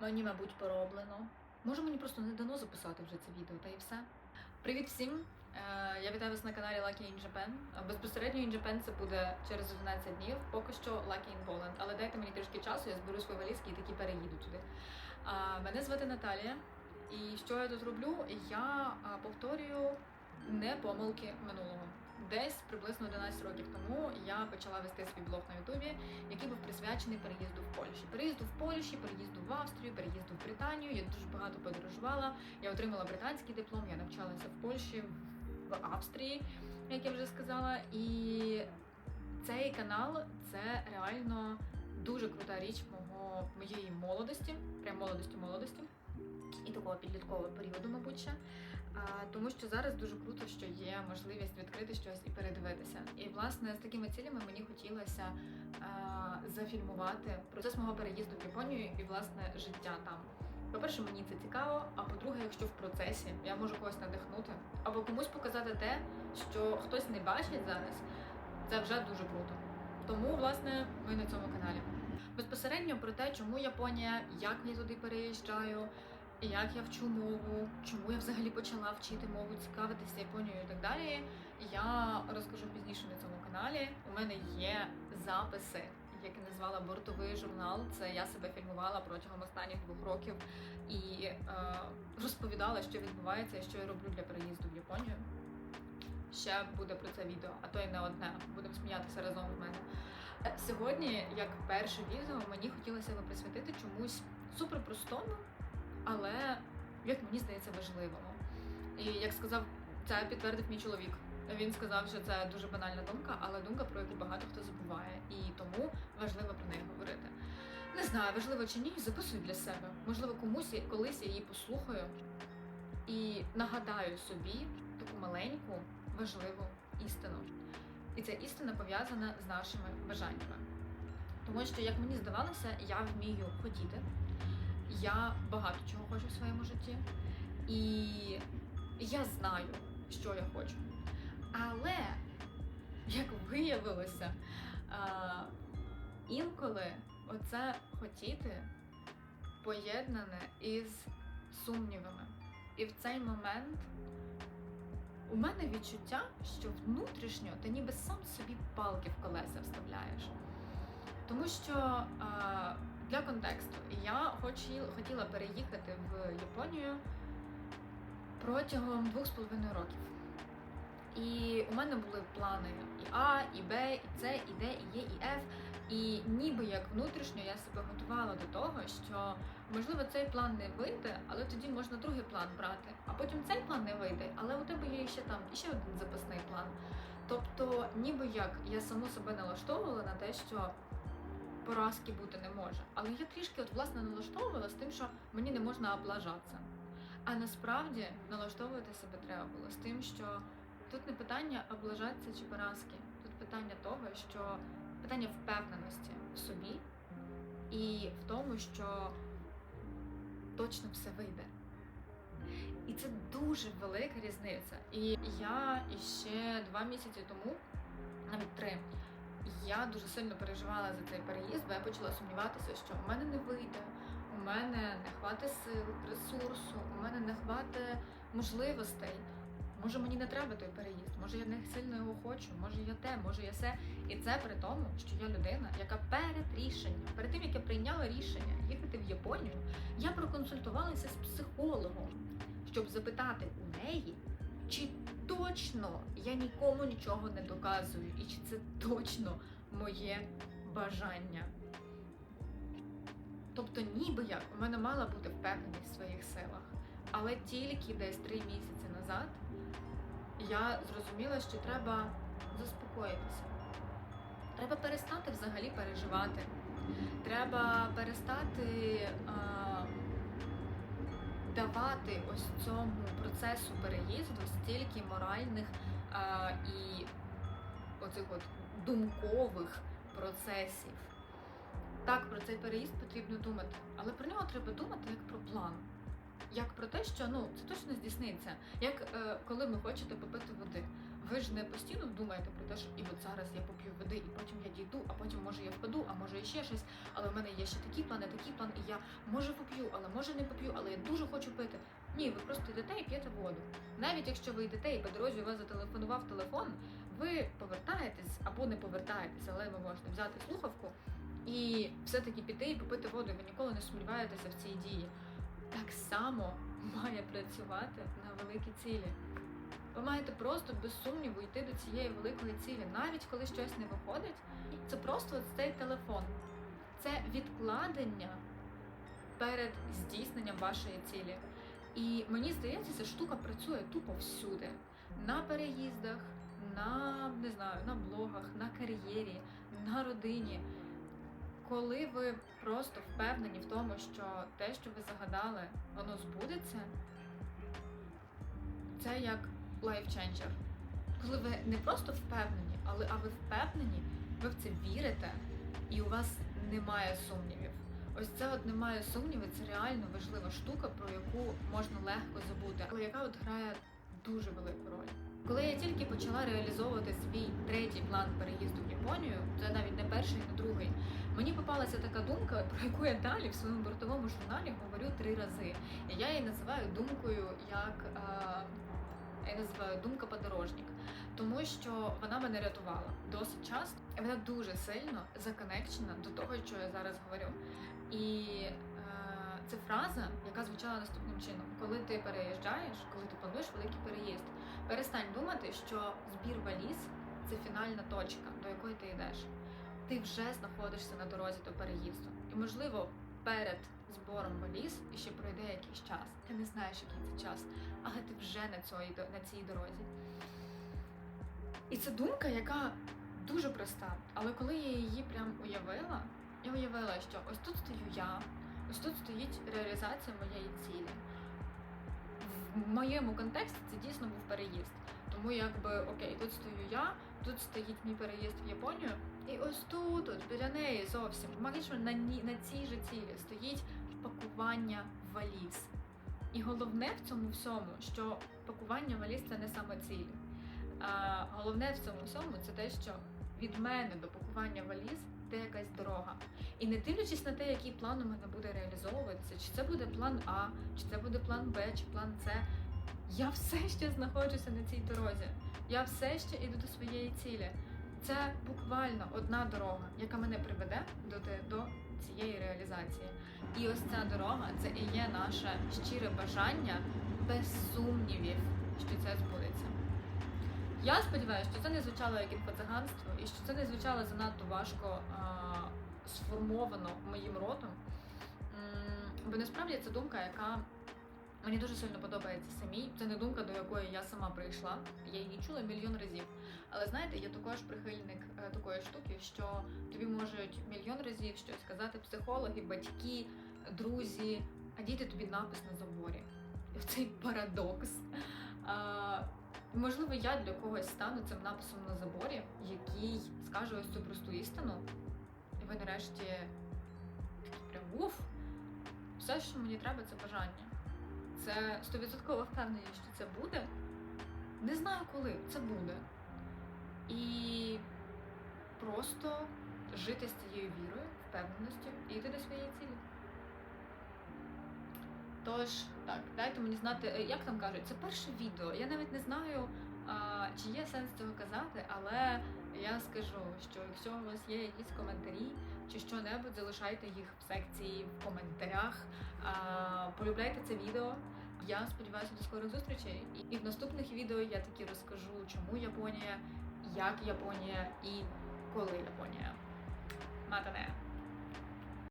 Мені, мабуть, пороблено. Може, мені просто не дано записати вже це відео, та і все. Привіт всім! Е, Я вітаю вас на каналі Lucky in Japan. Е, Безпосередньо in Japan це буде через 11 днів. Поки що Lucky in Poland. Але дайте мені трішки часу, я зберу свої валізки і таки переїду туди. Мене звати Наталія. І що я тут роблю? Я повторюю не помилки минулого. Десь приблизно 11 років тому я почала вести свій блог на Ютубі, який був присвячений переїзду в Польщі. Переїзду в Польщі, переїзду в Австрію, переїзду в Британію. Я дуже багато подорожувала. Я отримала британський диплом, я навчалася в Польщі, в Австрії, як я вже сказала. І цей канал це реально дуже крута річ мого моєї молодості, прям молодості молодості. І такого підліткового періоду, мабуть, ще. Тому що зараз дуже круто, що є можливість відкрити щось і передивитися. І власне з такими цілями мені хотілося зафільмувати процес мого переїзду в Японію і власне життя там. По-перше, мені це цікаво. А по-друге, якщо в процесі я можу когось надихнути або комусь показати те, що хтось не бачить зараз, це вже дуже круто. Тому, власне, ми на цьому каналі. Безпосередньо про те, чому Японія, як я туди переїжджаю, як я вчу мову, чому я взагалі почала вчити мову, цікавитися Японією і так далі. Я розкажу пізніше на цьому каналі. У мене є записи, які назвала бортовий журнал. Це я себе фільмувала протягом останніх двох років і е, розповідала, що відбувається що я роблю для переїзду в Японію. Ще буде про це відео, а то й не одне. Будемо сміятися разом в мене. Е, Сьогодні, як перше відео, мені хотілося би присвятити чомусь суперпростому, але, як мені здається, важливому. І як сказав, це підтвердив мій чоловік. Він сказав, що це дуже банальна думка, але думка, про яку багато хто забуває, і тому важливо про неї говорити. Не знаю, важливо чи ні, записую для себе. Можливо, комусь колись я її послухаю і нагадаю собі таку маленьку, важливу істину. І ця істина пов'язана з нашими бажаннями. Тому що, як мені здавалося, я вмію хотіти, я багато чого хочу в своєму житті, і я знаю, що я хочу. Але, як виявилося, інколи оце хотіти поєднане із сумнівами. І в цей момент у мене відчуття, що внутрішньо ти ніби сам собі палки в колеса вставляєш. Тому що для контексту я хотіла переїхати в Японію протягом двох з половиною років. І у мене були плани і А, і Б, і С, і Д, і Е, і Ф. І ніби як внутрішньо я себе готувала до того, що можливо цей план не вийде, але тоді можна другий план брати. А потім цей план не вийде, але у тебе є ще там ще один запасний план. Тобто, ніби як я саму себе налаштовувала на те, що поразки бути не може. Але я трішки от власне налаштовувала з тим, що мені не можна облажатися. А насправді налаштовувати себе треба було з тим, що тут не питання облажатися чи поразки, тут питання того, що питання впевненості в собі і в тому, що точно все вийде. І це дуже велика різниця. І я іще два місяці тому, навіть три, я дуже сильно переживала за цей переїзд, бо я почала сумніватися, що у мене не вийде, у мене не хватить сил, ресурсу, у мене не хватить можливостей. Може мені не треба той переїзд, може я не сильно його хочу, може я те, може я все. І це при тому, що я людина, яка перед рішенням, перед тим як я прийняла рішення їхати в Японію, я проконсультувалася з психологом, щоб запитати у неї, чи точно я нікому нічого не доказую, і чи це точно моє бажання. Тобто, ніби як у мене мала бути впевненість в своїх силах. Але тільки десь три місяці назад я зрозуміла, що треба заспокоїтися. Треба перестати взагалі переживати. Треба перестати давати ось цьому процесу переїзду стільки моральних а, і оцих от думкових процесів. Так, про цей переїзд потрібно думати, але про нього треба думати як про план. Як про те, що ну це точно здійсниться. Як е, коли ви хочете попити води, ви ж не постійно думаєте про те, що і от зараз я поп'ю води, і потім я дійду, а потім може я впаду, а може ще щось. Але в мене є ще такі плани, такі плани, і я може поп'ю, але може не поп'ю, але я дуже хочу пити. Ні, ви просто йдете і п'єте воду. Навіть якщо ви йдете і по дорозі у вас зателефонував телефон, ви повертаєтесь або не повертаєтесь, але ви можете взяти слухавку і все-таки піти і попити воду. Ви ніколи не сумніваєтеся в цій дії. Так само має працювати на великі цілі. Ви маєте просто без сумніву йти до цієї великої цілі, навіть коли щось не виходить. Це просто цей телефон. Це відкладення перед здійсненням вашої цілі. І мені здається, ця штука працює тупо всюди. На переїздах, на не знаю, на блогах, на кар'єрі, на родині. Коли ви просто впевнені в тому, що те, що ви загадали, воно збудеться, це як лайфченджер. Коли ви не просто впевнені, але а ви впевнені, ви в це вірите, і у вас немає сумнівів. Ось це от немає сумнівів, це реально важлива штука, про яку можна легко забути, але яка от грає дуже велику роль. Коли я тільки почала реалізовувати свій третій план переїзду в Японію, це навіть не перший, не другий. Мені попалася така думка, про яку я далі в своєму бортовому журналі говорю три рази. І я її називаю думкою як е, я називаю думка подорожник, тому що вона мене рятувала досить часто. І вона дуже сильно законекчена до того, що я зараз говорю. І е, це фраза, яка звучала наступним чином: коли ти переїжджаєш, коли ти плануєш великий переїзд, перестань думати, що збір валіз це фінальна точка, до якої ти йдеш. Ти вже знаходишся на дорозі до переїзду. І, можливо, перед збором валіз і ще пройде якийсь час. Ти не знаєш, який це час, але ти вже на, цій, на цій дорозі. І це думка, яка дуже проста. Але коли я її прям уявила, я уявила, що ось тут стою я, ось тут стоїть реалізація моєї цілі. В моєму контексті це дійсно був переїзд. Тому якби окей, тут стою я, тут стоїть мій переїзд в Японію, і ось тут, от, біля неї зовсім магічно на на цій же цілі стоїть пакування валіз. І головне в цьому всьому, що пакування валіз це не саме ціль. А головне в цьому всьому це те, що від мене до пакування валіз це якась дорога. І не дивлячись на те, який план у мене буде реалізовуватися, чи це буде план А, чи це буде план Б, чи план С. Я все ще знаходжуся на цій дорозі. Я все ще йду до своєї цілі. Це буквально одна дорога, яка мене приведе до, до цієї реалізації. І ось ця дорога це і є наше щире бажання без сумнівів, що це збудеться. Я сподіваюся, що це не звучало як інфоциганство і що це не звучало занадто важко а, сформовано моїм ротом. Бо насправді це думка, яка мені дуже сильно подобається самій. Це не думка, до якої я сама прийшла. Я її чула мільйон разів. Але знаєте, я також прихильник е, такої штуки, що тобі можуть мільйон разів щось сказати психологи, батьки, друзі, а діти тобі напис на заборі. Цей парадокс. Можливо, я для когось стану цим написом на заборі, який скаже ось цю просту істину, і ви нарешті прям уф. Все, що мені треба, це бажання. Це стовідсоткова впевненість, що це буде. Не знаю коли, це буде. І просто жити з цією вірою, впевненістю і йти до своєї цілі. Тож, так, дайте мені знати, е, як там кажуть, це перше відео. Я навіть не знаю, чи є сенс цього казати, але я скажу, що якщо у вас є якісь коментарі чи що-небудь, залишайте їх в секції в коментарях. Полюбляйте це відео. Я сподіваюся до скорих зустрічей. І в наступних відео я таки розкажу, чому Японія, як Японія і коли Японія. Матане!